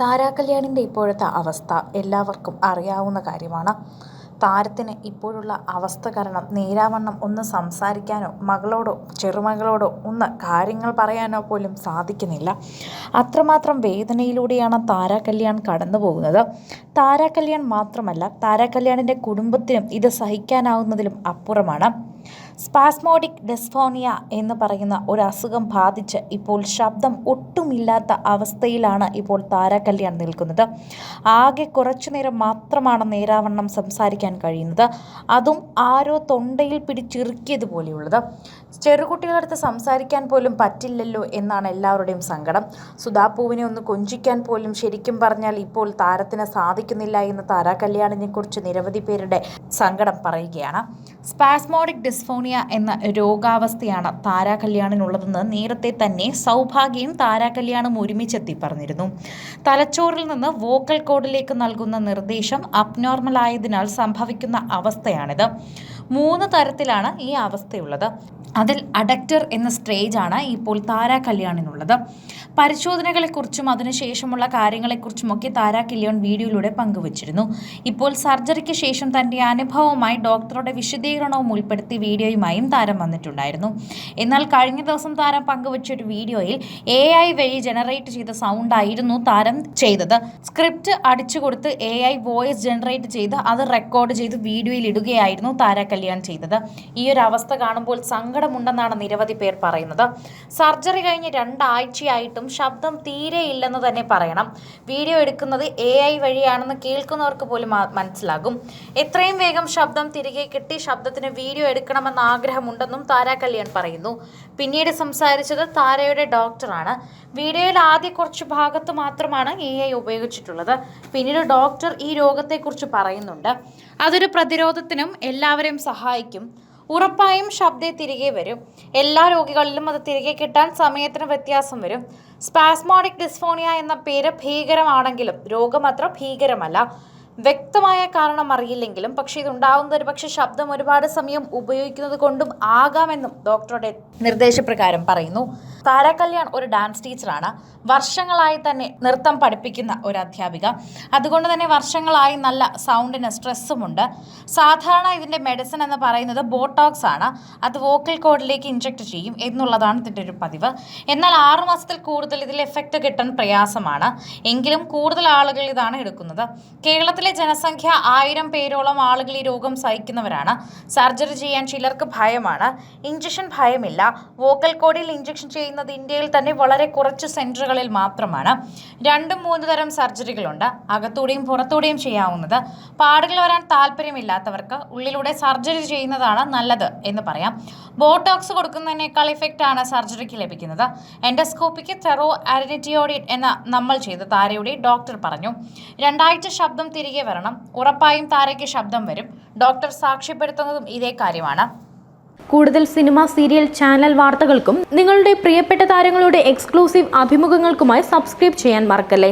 താരാകല്യാണിന്റെ ഇപ്പോഴത്തെ അവസ്ഥ എല്ലാവർക്കും അറിയാവുന്ന കാര്യമാണ്. താരത്തിന് ഇപ്പോഴുള്ള അവസ്ഥ കാരണം നേരാവണ്ണം ഒന്ന് സംസാരിക്കാനോ മകളോടോ ചെറുമകളോടോ ഒന്ന് കാര്യങ്ങൾ പറയാനോ പോലും സാധിക്കുന്നില്ല. അത്രമാത്രം വേദനയിലൂടെയാണ് താരാ കല്യാൺ കടന്നു പോകുന്നത്. താരാ കല്യാൺ മാത്രമല്ല താരാ കല്യാണിന്റെ കുടുംബത്തിനും ഇത് സഹിക്കാനാവുന്നതിലും അപ്പുറമാണ്. സ്പാസ്മോഡിക് ഡെസ്ഫോണിയ എന്ന് പറയുന്ന ഒരു അസുഖം ബാധിച്ച് ഇപ്പോൾ ശബ്ദം ഒട്ടുമില്ലാത്ത അവസ്ഥയിലാണ് ഇപ്പോൾ താര കല്യാൺ നിൽക്കുന്നത്. ആകെ കുറച്ചു നേരം മാത്രമാണ് നേരാവണ്ണം സംസാരിക്കാൻ കഴിയുന്നത്. അതും ആരോ തൊണ്ടയിൽ പിടിച്ചിറുക്കിയതുപോലെയുള്ളത് ചെറുകുട്ടികളടുത്ത് സംസാരിക്കാൻ പോലും പറ്റില്ലല്ലോ എന്നാണ് എല്ലാവരുടെയും സങ്കടം. സുധാപൂവിനെ ഒന്ന് കൊഞ്ചിക്കാൻ പോലും ശരിക്കും പറഞ്ഞാൽ ഇപ്പോൾ താരത്തിന് സാധിക്കുന്നില്ല എന്ന് താരാ കല്യാണിനെ കുറിച്ച് നിരവധി പേരുടെ സങ്കടം പറയുകയാണ്. സ്പാസ്മോഡിക് ഡിസ്ഫോണിയ എന്ന രോഗാവസ്ഥയാണ് താരാ കല്യാണിനുള്ളതെന്ന് നേരത്തെ തന്നെ സൗഭാഗ്യയും താരാ കല്യാണും ഒരുമിച്ചെത്തി പറഞ്ഞിരുന്നു. തലച്ചോറിൽ നിന്ന് വോക്കൽ കോഡിലേക്ക് നൽകുന്ന നിർദ്ദേശം അബ്നോർമൽ ആയതിനാൽ സംഭവിക്കുന്ന അവസ്ഥയാണിത്. മൂന്ന് തരത്തിലാണ് ഈ അവസ്ഥയുള്ളത്. അതിൽ അഡക്റ്റർ എന്ന സ്റ്റേജാണ് ഇപ്പോൾ താരാ കല്യാണിനുള്ളത്. പരിശോധനകളെക്കുറിച്ചും അതിനുശേഷമുള്ള കാര്യങ്ങളെക്കുറിച്ചുമൊക്കെ താരാ കല്യാൺ വീഡിയോയിലൂടെ പങ്കുവച്ചിരുന്നു. ഇപ്പോൾ സർജറിക്ക് ശേഷം തന്റെ അനുഭവവുമായി ഡോക്ടറുടെ വിശദീകരണവും ഉൾപ്പെടുത്തി വീഡിയോയുമായും താരം വന്നിട്ടുണ്ടായിരുന്നു. എന്നാൽ കഴിഞ്ഞ ദിവസം താരം പങ്കുവച്ച ഒരു വീഡിയോയിൽ എ ഐ വഴി ജനറേറ്റ് ചെയ്ത സൗണ്ടായിരുന്നു താരം ചെയ്തത്. സ്ക്രിപ്റ്റ് അടിച്ചു കൊടുത്ത് എ ഐ വോയിസ് ജനറേറ്റ് ചെയ്ത് അത് റെക്കോർഡ് ചെയ്ത് വീഡിയോയിൽ ഇടുകയായിരുന്നു താര കല്യാൺ ചെയ്തത്. ഈ ഒരു അവസ്ഥ കാണുമ്പോൾ സങ്കടമുണ്ടെന്നാണ് നിരവധി പേർ പറയുന്നത്. സർജറി കഴിഞ്ഞ് രണ്ടാഴ്ചയായിട്ടും ശബ്ദം തീരെ ഇല്ലെന്ന് തന്നെ പറയണം. വീഡിയോ എടുക്കുന്നത് എ ഐ വഴിയാണെന്ന് കേൾക്കുന്നവർക്ക് പോലും മനസ്സിലാകും. എത്രയും വേഗം ശബ്ദം തിരികെ കിട്ടി ശബ്ദത്തിന് വീഡിയോ എടുക്കണമെന്ന ആഗ്രഹമുണ്ടെന്നും താര കല്യാൺ പറയുന്നു. പിന്നീട് സംസാരിച്ചത് താരയുടെ ഡോക്ടറാണ്. വീഡിയോയിൽ ആദ്യ കുറച്ച് ഭാഗത്ത് മാത്രമാണ് എ ഐ ഉപയോഗിച്ചിട്ടുള്ളത്. പിന്നീട് ഡോക്ടർ ഈ രോഗത്തെക്കുറിച്ച് പറയുന്നുണ്ട്. അതൊരു പ്രതിരോധത്തിനും എല്ലാവരെയും സഹായിക്കും. ഉറപ്പായും ശബ്ദം തിരികെ വരും. എല്ലാ രോഗികളിലും അത് തിരികെ കിട്ടാൻ സമയത്തിന് വ്യത്യാസം വരും. സ്പാസ്മോഡിക് ഡിസ്ഫോണിയ എന്ന പേര് ഭീകരമാണെങ്കിലും രോഗം അത്ര ഭീകരമല്ല. വ്യക്തമായ കാരണം അറിയില്ലെങ്കിലും പക്ഷേ ഇതുണ്ടാവുന്ന ഒരു പക്ഷേ ശബ്ദം ഒരുപാട് സമയം ഉപയോഗിക്കുന്നത് കൊണ്ടും ആകാമെന്നും ഡോക്ടറുടെ നിർദ്ദേശപ്രകാരം പറയുന്നു. താര കല്യാൺ ഒരു ഡാൻസ് ടീച്ചറാണ്. വർഷങ്ങളായി തന്നെ നൃത്തം പഠിപ്പിക്കുന്ന ഒരു അധ്യാപിക. അതുകൊണ്ട് തന്നെ വർഷങ്ങളായി നല്ല സൗണ്ടിന് സ്ട്രെസ്സുമുണ്ട്. സാധാരണ ഇതിന്റെ മെഡിസിൻ എന്ന് പറയുന്നത് ബോട്ടോക്സ് ആണ്. അത് വോക്കൽ കോഡിലേക്ക് ഇഞ്ചക്ട് ചെയ്യും എന്നുള്ളതാണ് ഇതിന്റെ ഒരു പതിവ്. എന്നാൽ ആറുമാസത്തിൽ കൂടുതൽ ഇതിൽ എഫക്റ്റ് കിട്ടാൻ പ്രയാസമാണ്. എങ്കിലും കൂടുതൽ ആളുകൾ ഇതാണ് എടുക്കുന്നത്. കേരളത്തിലെ ജനസംഖ്യ ആയിരം പേരോളം ആളുകൾ ഈ രോഗം സഹിക്കുന്നവരാണ്. സർജറി ചെയ്യാൻ ചിലർക്ക് ഭയമാണ്. ഇഞ്ചക്ഷൻ ഭയമില്ല. വോക്കൽ കോഡിൽ ഇഞ്ചക്ഷൻ ചെയ്യുന്നത് ഇന്ത്യയിൽ തന്നെ വളരെ കുറച്ച് സെന്ററുകളിൽ മാത്രമാണ്. രണ്ടും മൂന്ന് തരം സർജറികളുണ്ട്. അകത്തൂടെയും പുറത്തൂടെയും ചെയ്യാവുന്നത്. പാടുകൾ വരാൻ താല്പര്യമില്ലാത്തവർക്ക് ഉള്ളിലൂടെ സർജറി ചെയ്യുന്നതാണ് നല്ലത് എന്ന് പറയാം. ബോട്ടോക്സ് കൊടുക്കുന്നതിനേക്കാൾ ഇഫക്റ്റ് ആണ് സർജറിക്ക് ലഭിക്കുന്നത്. എൻഡോസ്കോപ്പിക്ക് തെറോ അരനിറ്റിയോഡിറ്റ് എന്ന നമ്മൾ ചെയ്ത താരയുടെ ഡോക്ടർ പറഞ്ഞു. രണ്ടാഴ്ച ശബ്ദം തിരികെ വരണം. ഉറപ്പായും താരയ്ക്ക് ശബ്ദം വരും. ഡോക്ടർ സാക്ഷ്യപ്പെടുത്തുന്നതും ഇതേ കാര്യമാണ്. കൂടുതൽ സിനിമ സീരിയൽ ചാനൽ വാർത്തകൾക്കും നിങ്ങളുടെ പ്രിയപ്പെട്ട താരങ്ങളുടെ എക്സ്ക്ലൂസീവ് അഭിമുഖങ്ങൾക്കുമായി സബ്സ്ക്രൈബ് ചെയ്യാൻ മറക്കല്ലേ?